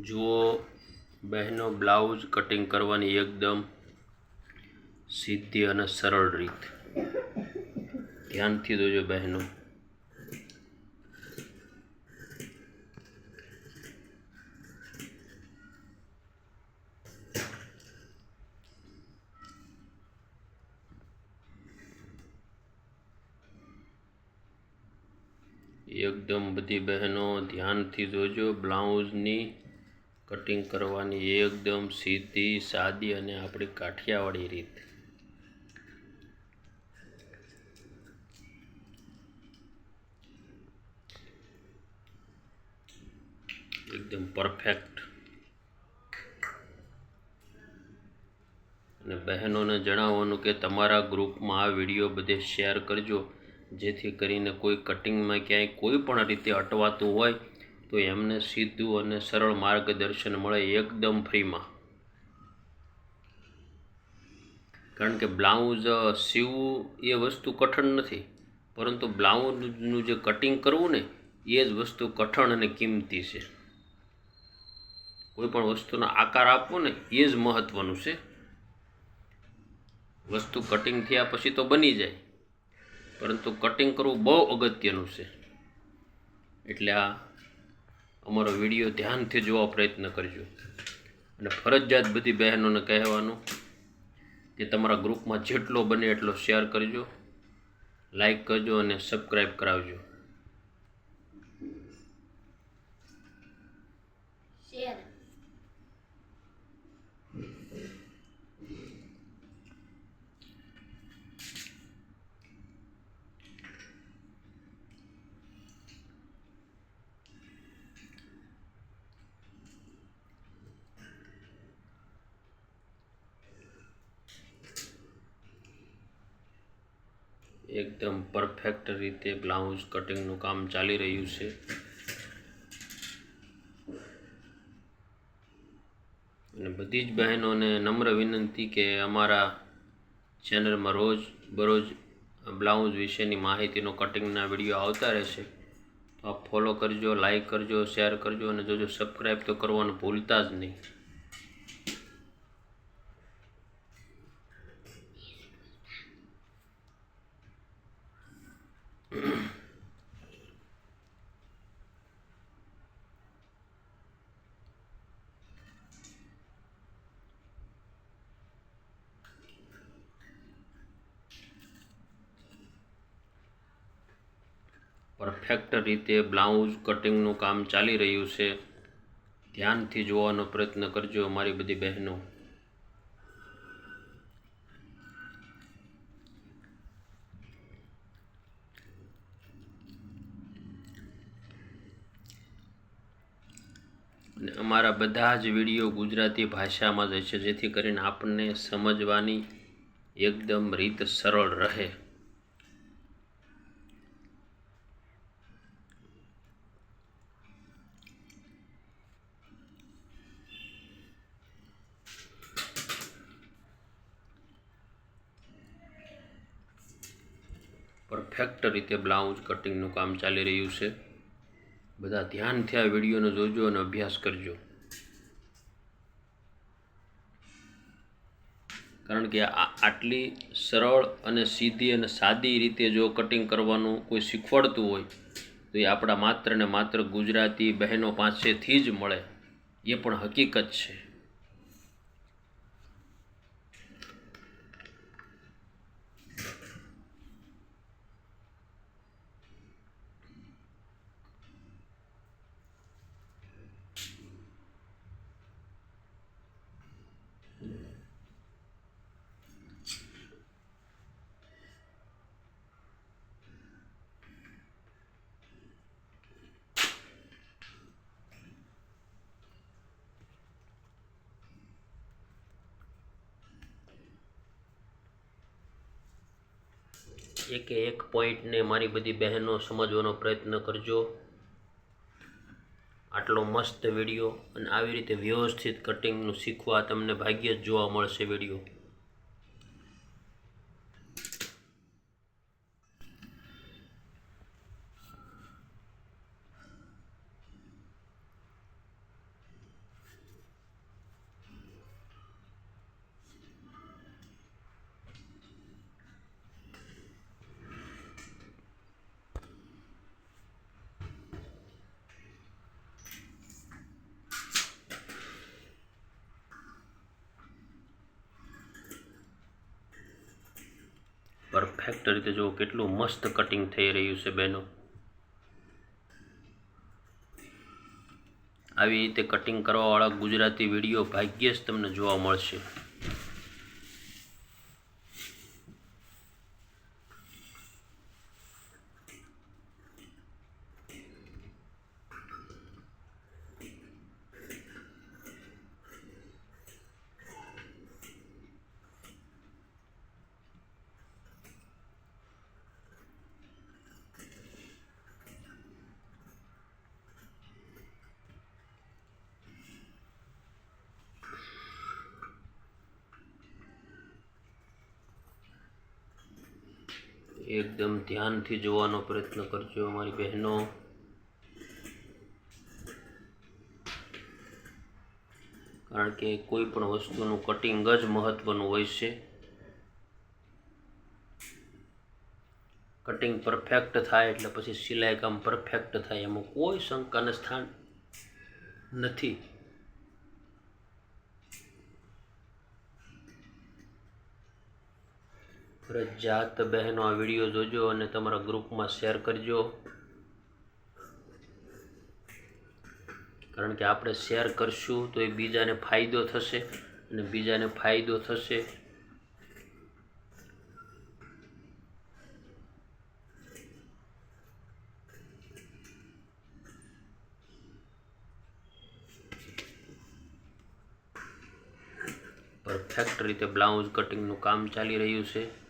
જુઓ બહેનો blouse cutting કરવાની એકદમ સીધી અને સરળ રીત. ધ્યાનથી જોજો બહેનો. એકદમ બધી બહેનો ધ્યાનથી જોજો. બ્લાઉઝની કટિંગ કરવાની એકદમ સીધી, સાદી અને આપણી કાઠિયાવાડી રીત. એકદમ પરફેક્ટ. અને બહેનોને જણાવવાનું કે તમારા ગ્રુપમાં આ વીડિયો બધે શેર કરજો. જેથી કરીને કોઈ કટિંગમાં ક્યાંય કોઈ પણ રીતે અટવાતું હોય, તો એમને સીધું અને સરળ માર્ગદર્શન મળે એકદમ ફ્રીમાં. કારણ કે બ્લાઉઝ સીવવું એ વસ્તુ કઠણ નથી, પરંતુ બ્લાઉઝનું જે કટિંગ કરવું ને, એ જ વસ્તુ કઠણ અને કિંમતી છે. કોઈ પણ વસ્તુનો આકાર આપવો ને, એ જ મહત્ત્વનું છે. વસ્તુ કટિંગ થયા પછી તો બની જાય. પરંતુ કટિંગ કરવું બહુ અગત્યનું છે. એટલે આ અમારો વીડિયો ધ્યાનથી જોવા પ્રયત્ન કરજો. અને ફરજિયાત બધી બહેનોને કહેવાનું કે તમારા ગ્રુપમાં જેટલો બને એટલો શેર કરજો. લાઈક કરજો અને સબસ્ક્રાઈબ કરાવજો શેર એકદમ પરફેક્ટ રીતે બ્લાઉઝ કટિંગનું કામ ચાલી રહ્યું છે. અને બધી જ બહેનોને નમ્ર વિનંતી કે અમારા ચેનલમાં રોજ બરોજ બ્લાઉઝ વિશેની માહિતીનો કટિંગના વીડિયો આવતા રહેશે. તો આપ ફોલો કરજો લાઈક કરજો શેર કરજો અને જોજો સબસ્ક્રાઈબ તો કરવાનું ભૂલતા જ નહીં. પરફેક્ટ રીતે બ્લાઉઝ કટિંગનું કામ ચાલી રહ્યું છે. ધ્યાનથી જોવાનો પ્રયત્ન કરજો અમારી બધી બહેનો. અમારા બધા જ વીડિયો ગુજરાતી ભાષામાં જ છે, જેથી કરીને આપણને સમજવાની એકદમ રીત સરળ રહે. પરફેક્ટ રીતે બ્લાઉઝ કટિંગનું કામ ચાલી રહ્યું છે. બધા ધ્યાનથી આ વિડીયોને જોજો અને અભ્યાસ કરજો. કારણ કે આટલી સરળ અને સીધી અને સાદી રીતે જો કટિંગ કરવાનું કોઈ શીખવાડતું હોય, તો એ આપણા માત્ર ને માત્ર ગુજરાતી બહેનો પાસેથી જ મળે. એ પણ હકીકત છે. એકે એક પોઈન્ટને મારી બધી બહેનો સમજવાનો પ્રયત્ન કરજો. આટલો મસ્ત વીડિયો અને આવી રીતે વ્યવસ્થિત કટિંગનું શીખવા તમને ભાગ્ય જ જોવા મળશે વીડિયો પરફેક્ટ રીતે જુઓ કેટલું મસ્ત કટિંગ થઈ રહ્યું છે બહેનો આવી રીતે કટિંગ કરવાવાળા ગુજરાતી વીડિયો ભાગ્યે જ તમને જોવા મળશે. એકદમ ધ્યાનથી જોવાનો પ્રયત્ન કરજો અમારી બહેનો. કારણ કે કોઈ પણ વસ્તુનું કટિંગ જ મહત્વનું હોય છે. કટિંગ પરફેક્ટ થાય એટલે પછી સિલાઈ કામ પરફેક્ટ થાય એમાં કોઈ શંકાને સ્થાન નથી. ફરજિયાત બહેનો આ વીડિયો જોજો અને તમારા ગ્રુપમાં શેર કરજો. કારણ કે આપણે શેર કરશું તો એ બીજાને ફાયદો થશે અને બીજાને ફાયદો થશે. પરફેક્ટ રીતે બ્લાઉઝ કટિંગનું કામ ચાલી રહ્યું છે.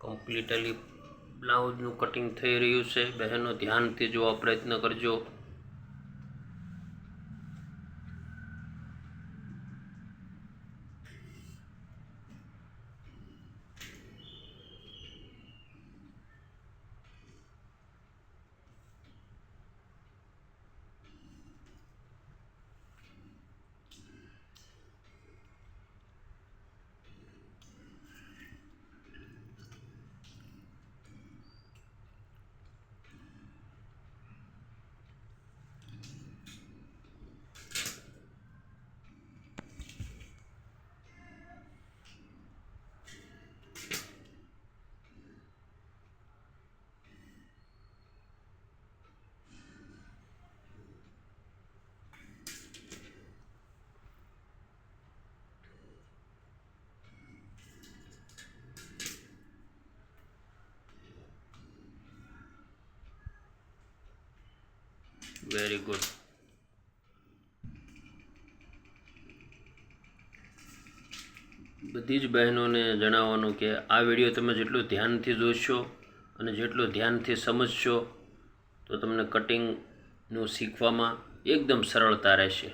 કમ્પ્લીટલી બ્લાઉઝનું કટિંગ થઈ રહ્યું છે. બહેનો ધ્યાનથી જોવા પ્રયત્ન કરજો. વેરી ગુડ બધી જ બહેનોને જણાવવાનું કે આ વીડિયો તમે જેટલું ધ્યાનથી જોશો અને જેટલું ધ્યાનથી સમજશો, તો તમને કટિંગનું શીખવામાં એકદમ સરળતા રહેશે.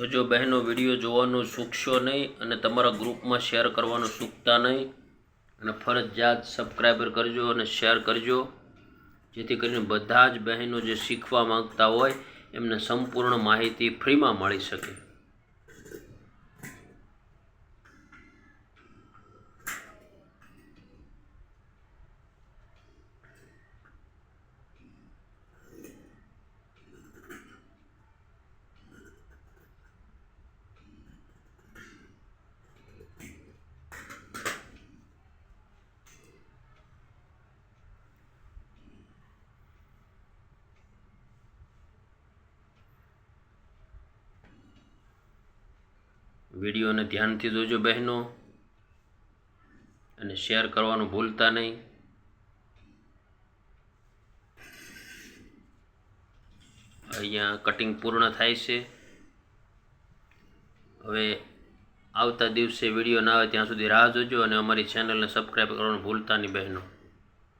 જોજો બહેનો, વીડિયો જોવાનું ચૂકશો નહીં અને તમારા ગ્રુપમાં શેર કરવાનું ચૂકતા નહીં. અને ફરજિયાત સબસ્ક્રાઈબર કરજો અને શેર કરજો, જેથી કરીને બધા જ બહેનો જે શીખવા માંગતા હોય, એમને સંપૂર્ણ માહિતી ફ્રીમાં મળી શકે. વિડીયોને ધ્યાનથી જોજો બહેનો અને શેર કરવાનું ભૂલતા નહીં. અહીંયા કટિંગ પૂર્ણ થાય છે. હવે આવતા દિવસે વીડિયો ના આવે ત્યાં સુધી રાહ જોજો અને અમારી ચેનલને સબસ્ક્રાઈબ કરવાનું ભૂલતા નહીં બહેનો.